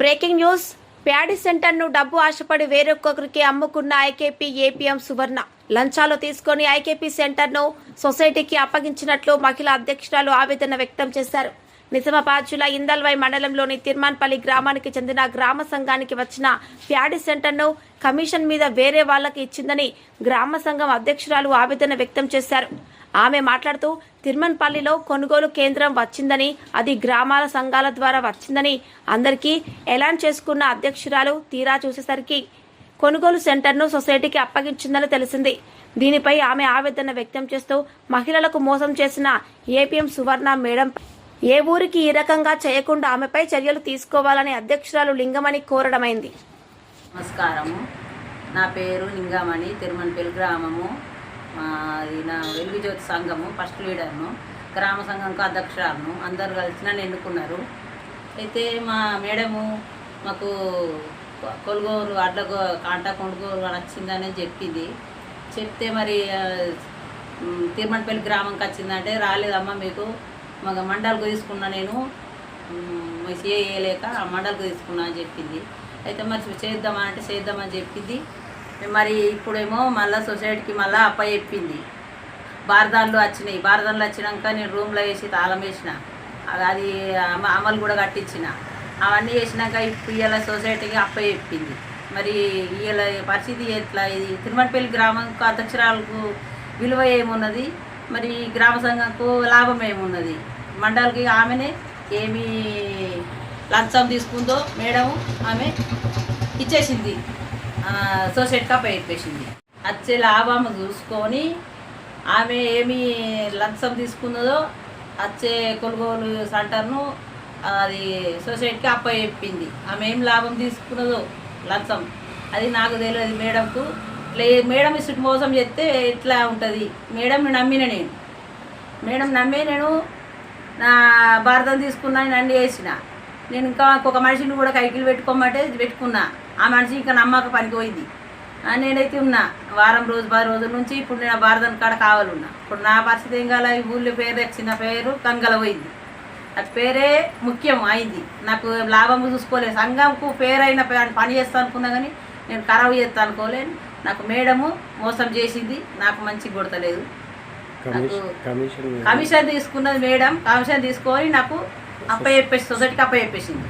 Breaking news. Paddy సెంటర్ను డబ్బు ఆశపడి వేరొకరికి అమ్ముకున్న ఐకేపీ ఏపీఎం సువర్ణ. లంచాలు తీసుకొని ఐకేపీ సెంటర్ను సొసైటీకి అప్పగించినట్లు మహిళా అధ్యక్షురాలు ఆవేదన వ్యక్తం చేశారు. నిజామాబాద్ జిల్లా ఇందల్వై మండలంలోని తిర్మాన్పల్లి గ్రామానికి చెందిన గ్రామ సంఘానికి వచ్చిన ప్యాడీ సెంటర్ను కమిషన్ మీద వేరే వాళ్ళకి ఇచ్చిందని గ్రామ సంఘం అధ్యక్షురాలు ఆవేదన వ్యక్తం చేశారు. ఆమె మాట్లాడుతూ తిరుమన్పల్లిలో కొనుగోలు కేంద్రం వచ్చిందని అది గ్రామాల సంఘాల ద్వారా వచ్చిందని అందరికీ ఎలాన్ చేసుకున్న అధ్యక్షురాలు తీరా చూసేసరికి కొనుగోలు సెంటర్ను సొసైటీకి అప్పగించిందని తెలిసింది. దీనిపై ఆమె ఆవేదన వ్యక్తం చేస్తూ మహిళలకు మోసం చేసిన ఏపీఎం సువర్ణ మేడం ఏ ఊరికి ఈ రకంగా చేయకుండా ఆమెపై చర్యలు తీసుకోవాలని అధ్యక్షురాలు లింగమణి కోరడమైంది. నమస్కారము. నా పేరు లింగమణి తిరుమలపల్లి గ్రామము. మాది నా వెలుగు జ్యోతి సంఘము ఫస్ట్ లీడర్ను గ్రామ సంఘంకు అధ్యక్షురాలను. అందరు కలిసి నన్ను ఎన్నుకున్నారు. అయితే మా మేడము మాకు కొలుగోరు కొనుగోలు కాంటా కొనుగోలు వచ్చిందని చెప్పింది. చెప్తే మరి తిరుమలపల్లి గ్రామంకి వచ్చిందంటే రాలేదమ్మా మీకు. మగ మండలకు తీసుకున్నా నేను చేయలేక మండలకు తీసుకున్నా అని చెప్పింది. అయితే మరి చేద్దామా అంటే చేద్దామని చెప్పింది. మరి ఇప్పుడేమో మళ్ళీ సొసైటీకి మళ్ళీ అప్ప చెప్పింది. బారదాన్లు వచ్చినాయి. బారదాన్లు వచ్చినాక నేను రూమ్లో వేసి తాళం వేసిన. అది- అది అమ- అమలు కూడా కట్టించిన. అవన్నీ చేసినాక ఇప్పుడు ఇవాళ సొసైటీకి అప్ప చెప్పింది. మరి ఇవాళ పరిస్థితి ఎట్లా ఇది? తిరుమలపల్లి గ్రామం అధ్యక్షురాలకు విలువ ఏమున్నది? మరి గ్రామ సంఘంకు లాభం ఏమున్నది? మండలికి ఆమెనే ఏమి లంచం తీసుకుందో మేడం ఆమె ఇచ్చేసింది. ఆ, కప్ అప్ప వచ్చే లాభం చూసుకొని ఆమె ఏమి లంచం తీసుకున్నదో వచ్చే కొనుగోలు సెంటర్ను అది సొసైటీకి అప్ప చెప్పింది ఆమె ఏం లాభం తీసుకున్నదో లంచం. అది నాకు తెలియదు మేడంకు. లే మేడం ఇసుటి మోసం చేస్తే ఎట్లా ఉంటుంది? మేడంని నమ్మిన నేను. మేడం నమ్మి నేను నా భారతం తీసుకున్నాను నన్ను వేసిన. నేను ఇంకా ఒక మనిషిని కూడా కైకిలు పెట్టుకోమంటే పెట్టుకున్నా. ఆ మనిషి ఇంకా నమ్మక పనికి పోయింది. నేనైతే ఉన్నా. వారం రోజు పది రోజుల నుంచి ఇప్పుడు నేను ఆ భారతం కాడ కావాలన్నా. ఇప్పుడు నా పరిస్థితి ఏం కాల? ఈ ఊళ్ళో పేరు వచ్చిన పేరు కంగల పోయింది. అది పేరే ముఖ్యం అయింది. నాకు లాభం చూసుకోలేదు సంఘంకు పేరైన పని చేస్తాను అనుకున్నా కానీ నేను ఖరాబ్ చేస్తా అనుకోలేను. నాకు మేడము మోసం చేసింది నాకు మంచి కొడతలేదు నాకు కమిషన్ కమిషన్ తీసుకున్నది మేడం కమిషన్ తీసుకొని నాకు అప్ప చెప్పేసి సొసైటీకి అప్ప చెప్పేసింది